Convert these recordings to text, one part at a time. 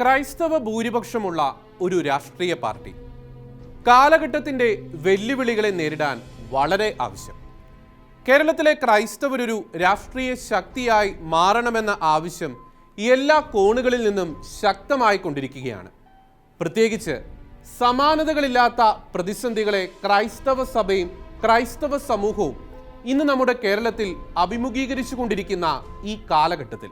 ക്രൈസ്തവ ഭൂരിപക്ഷമുള്ള ഒരു രാഷ്ട്രീയ പാർട്ടി കാലഘട്ടത്തിന്റെ വെല്ലുവിളികളെ നേരിടാൻ വളരെ ആവശ്യം. കേരളത്തിലെ ക്രൈസ്തവരൊരു രാഷ്ട്രീയ ശക്തിയായി മാറണമെന്ന ആവശ്യം എല്ലാ കോണുകളിൽ നിന്നും ശക്തമായി കൊണ്ടിരിക്കുകയാണ്. പ്രത്യേകിച്ച് സമാനതകളില്ലാത്ത പ്രതിസന്ധികളെ ക്രൈസ്തവ സഭയും ക്രൈസ്തവ സമൂഹവും ഇന്ന് നമ്മുടെ കേരളത്തിൽ അഭിമുഖീകരിച്ചു കൊണ്ടിരിക്കുന്ന ഈ കാലഘട്ടത്തിൽ.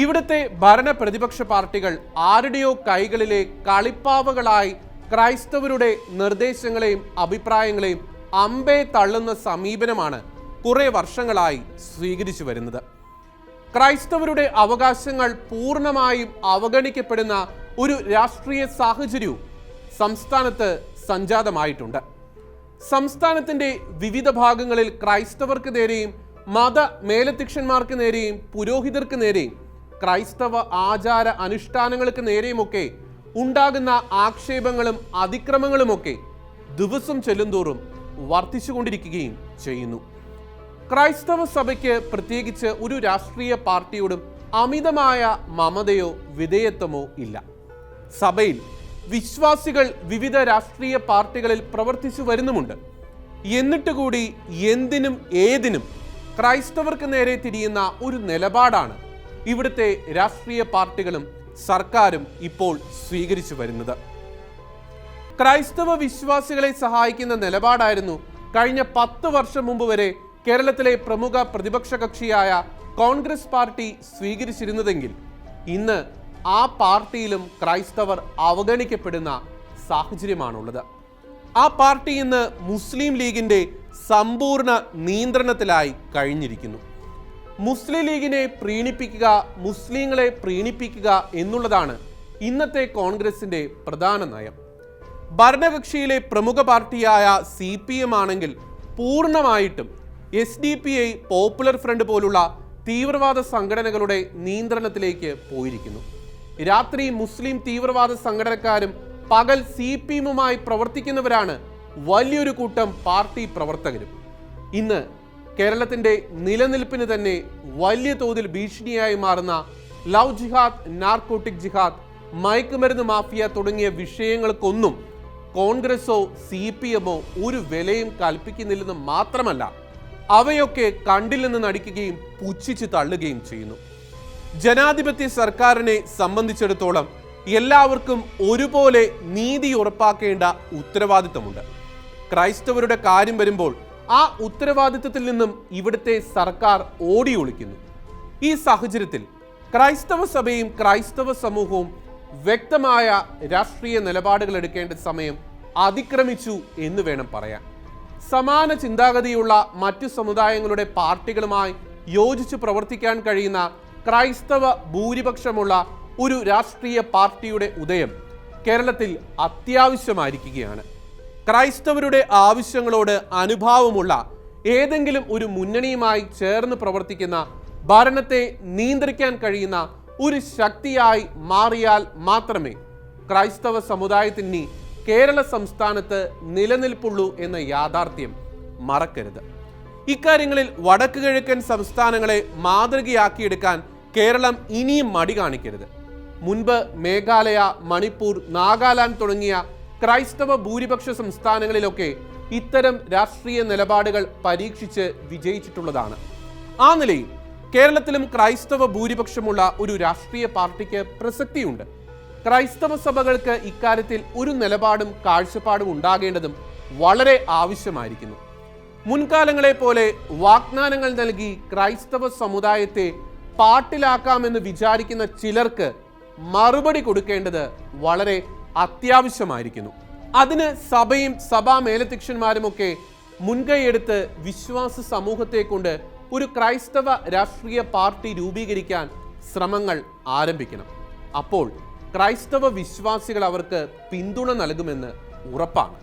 ഇവിടുത്തെ ഭരണ പ്രതിപക്ഷ പാർട്ടികൾ ആരുടെയോ കൈകളിലെ കളിപ്പാവകളായി ക്രൈസ്തവരുടെ നിർദ്ദേശങ്ങളെയും അഭിപ്രായങ്ങളെയും അമ്പേ തള്ളുന്ന സമീപനമാണ് കുറെ വർഷങ്ങളായി സ്വീകരിച്ചു വരുന്നത്. ക്രൈസ്തവരുടെ അവകാശങ്ങൾ പൂർണമായും അവഗണിക്കപ്പെടുന്ന ഒരു രാഷ്ട്രീയ സാഹചര്യവും സംസ്ഥാനത്ത് സംജാതമായിട്ടുണ്ട്. സംസ്ഥാനത്തിന്റെ വിവിധ ഭാഗങ്ങളിൽ ക്രൈസ്തവർക്ക് നേരെയും മത മേലധ്യക്ഷന്മാർക്ക് നേരെയും പുരോഹിതർക്ക് നേരെയും ക്രൈസ്തവ ആചാര അനുഷ്ഠാനങ്ങൾക്ക് നേരെയുമൊക്കെ ഉണ്ടാകുന്ന ആക്ഷേപങ്ങളും അതിക്രമങ്ങളുമൊക്കെ ദിവസം ചെല്ലുന്തോറും വർദ്ധിച്ചുകൊണ്ടിരിക്കുകയും ചെയ്യുന്നു. ക്രൈസ്തവ സഭയ്ക്ക് പ്രത്യേകിച്ച് ഒരു രാഷ്ട്രീയ പാർട്ടിയോടും അമിതമായ മമതയോ വിധേയത്വമോ ഇല്ല. സഭയിൽ വിശ്വാസികൾ വിവിധ രാഷ്ട്രീയ പാർട്ടികളിൽ പ്രവർത്തിച്ചു വരുന്നുമുണ്ട്. എന്നിട്ട് കൂടി എന്തിനും ഏതിനും ക്രൈസ്തവർക്ക് നേരെ തിരിയുന്ന ഒരു നിലപാടാണ് ഇവിടുത്തെ രാഷ്ട്രീയ പാർട്ടികളും സർക്കാരും ഇപ്പോൾ സ്വീകരിച്ചു വരുന്നത്. ക്രൈസ്തവ വിശ്വാസികളെ സഹായിക്കുന്ന നിലപാടായിരുന്നു കഴിഞ്ഞ പത്ത് വർഷം മുമ്പ് വരെ കേരളത്തിലെ പ്രമുഖ പ്രതിപക്ഷ കക്ഷിയായ കോൺഗ്രസ് പാർട്ടി സ്വീകരിച്ചിരുന്നതെങ്കിൽ ഇന്ന് ആ പാർട്ടിയിലും ക്രൈസ്തവർ അവഗണിക്കപ്പെടുന്ന സാഹചര്യമാണുള്ളത്. ആ പാർട്ടി ഇന്ന് മുസ്ലിം ലീഗിന്റെ സമ്പൂർണ നിയന്ത്രണത്തിലായി കഴിഞ്ഞിരിക്കുന്നു. മുസ്ലിം ലീഗിനെ പ്രീണിപ്പിക്കുക മുസ്ലിങ്ങളെ പ്രീണിപ്പിക്കുക എന്നുള്ളതാണ് ഇന്നത്തെ കോൺഗ്രസിന്റെ പ്രധാന നയം. ഭരണകക്ഷിയിലെ പ്രമുഖ പാർട്ടിയായ സി പി എം ആണെങ്കിൽ പൂർണമായിട്ടും S D P I popular front പോലുള്ള തീവ്രവാദ സംഘടനകളുടെ നിയന്ത്രണത്തിലേക്ക് പോയിരിക്കുന്നു. രാത്രി മുസ്ലിം തീവ്രവാദ സംഘടനക്കാരും പകൽ സി പി എമ്മുമായി പ്രവർത്തിക്കുന്നവരാണ് വലിയൊരു കൂട്ടം പാർട്ടി പ്രവർത്തകരും. ഇന്ന് കേരളത്തിന്റെ നിലനിൽപ്പിന് തന്നെ വലിയ തോതിൽ ഭീഷണിയായി മാറുന്ന ലവ് ജിഹാദ് നാർക്കോട്ടിക് ജിഹാദ് മയക്കുമരുന്ന് മാഫിയ തുടങ്ങിയ വിഷയങ്ങൾക്കൊന്നും കോൺഗ്രസോ സി പി എമ്മോ ഒരു വിലയും കൽപ്പിക്കുന്നില്ലെന്ന് മാത്രമല്ല അവയൊക്കെ കണ്ടിൽ നിന്ന് നടിക്കുകയും പുച്ഛിച്ച് തള്ളുകയും ചെയ്യുന്നു. ജനാധിപത്യ സർക്കാരിനെ സംബന്ധിച്ചിടത്തോളം എല്ലാവർക്കും ഒരുപോലെ നീതി ഉറപ്പാക്കേണ്ട ഉത്തരവാദിത്തമുണ്ട്. ക്രൈസ്തവരുടെ കാര്യം വരുമ്പോൾ ആ ഉത്തരവാദിത്വത്തിൽ നിന്നും ഇവിടുത്തെ സർക്കാർ ഓടി ഒളിക്കുന്നു. ഈ സാഹചര്യത്തിൽ ക്രൈസ്തവ സഭയും ക്രൈസ്തവ സമൂഹവും വ്യക്തമായ രാഷ്ട്രീയ നിലപാടുകൾ എടുക്കേണ്ട സമയം അതിക്രമിച്ചു എന്ന് വേണം പറയാൻ. സമാന ചിന്താഗതിയുള്ള മറ്റു സമുദായങ്ങളുടെ പാർട്ടികളുമായി യോജിച്ച് പ്രവർത്തിക്കാൻ കഴിയുന്ന ക്രൈസ്തവ ഭൂരിപക്ഷമുള്ള ഒരു രാഷ്ട്രീയ പാർട്ടിയുടെ ഉദയം കേരളത്തിൽ അത്യാവശ്യമായിരിക്കുകയാണ്. ക്രൈസ്തവരുടെ ആവശ്യങ്ങളോട് അനുഭാവമുള്ള ഏതെങ്കിലും ഒരു മുന്നണിയുമായി ചേർന്ന് പ്രവർത്തിക്കുന്ന ഭരണത്തെ നിയന്ത്രിക്കാൻ കഴിയുന്ന ഒരു ശക്തിയായി മാറിയാൽ മാത്രമേ ക്രൈസ്തവ സമുദായത്തിന് കേരള സംസ്ഥാനത്ത് നിലനിൽപ്പുള്ളൂ എന്ന യാഥാർത്ഥ്യം മറക്കരുത്. ഇക്കാര്യങ്ങളിൽ വടക്ക് കിഴക്കൻ സംസ്ഥാനങ്ങളെ മാതൃകയാക്കിയെടുക്കാൻ കേരളം ഇനിയും മടി കാണിക്കരുത്. മുൻപ് മേഘാലയ മണിപ്പൂർ നാഗാലാൻഡ് തുടങ്ങിയ ക്രൈസ്തവ ഭൂരിപക്ഷ സംസ്ഥാനങ്ങളിലൊക്കെ ഇത്തരം രാഷ്ട്രീയ നിലപാടുകൾ പരീക്ഷിച്ച് വിജയിച്ചിട്ടുള്ളതാണ്. ആ നിലയിൽ കേരളത്തിലും ക്രൈസ്തവ ഭൂരിപക്ഷമുള്ള ഒരു രാഷ്ട്രീയ പാർട്ടിക്ക് പ്രസക്തിയുണ്ട്. ക്രൈസ്തവ സഭകൾക്ക് ഇക്കാര്യത്തിൽ ഒരു നിലപാടും കാഴ്ചപ്പാടും ഉണ്ടാകേണ്ടതും വളരെ ആവശ്യമായിരിക്കുന്നു. മുൻകാലങ്ങളെ പോലെ വാഗ്ദാനങ്ങൾ നൽകി ക്രൈസ്തവ സമുദായത്തെ പാട്ടിലാക്കാമെന്ന് വിചാരിക്കുന്ന ചിലർക്ക് മറുപടി കൊടുക്കേണ്ടത് വളരെ അത്യാവശ്യമായിരിക്കുന്നു. അതിന് സഭയും സഭാ മേലധ്യക്ഷന്മാരുമൊക്കെ മുൻകൈയെടുത്ത് വിശ്വാസ സമൂഹത്തെ കൊണ്ട് ഒരു ക്രൈസ്തവ രാഷ്ട്രീയ പാർട്ടി രൂപീകരിക്കാൻ ശ്രമങ്ങൾ ആരംഭിക്കണം. അപ്പോൾ ക്രൈസ്തവ വിശ്വാസികൾ അവർക്ക് പിന്തുണ നൽകുമെന്ന് ഉറപ്പാണ്.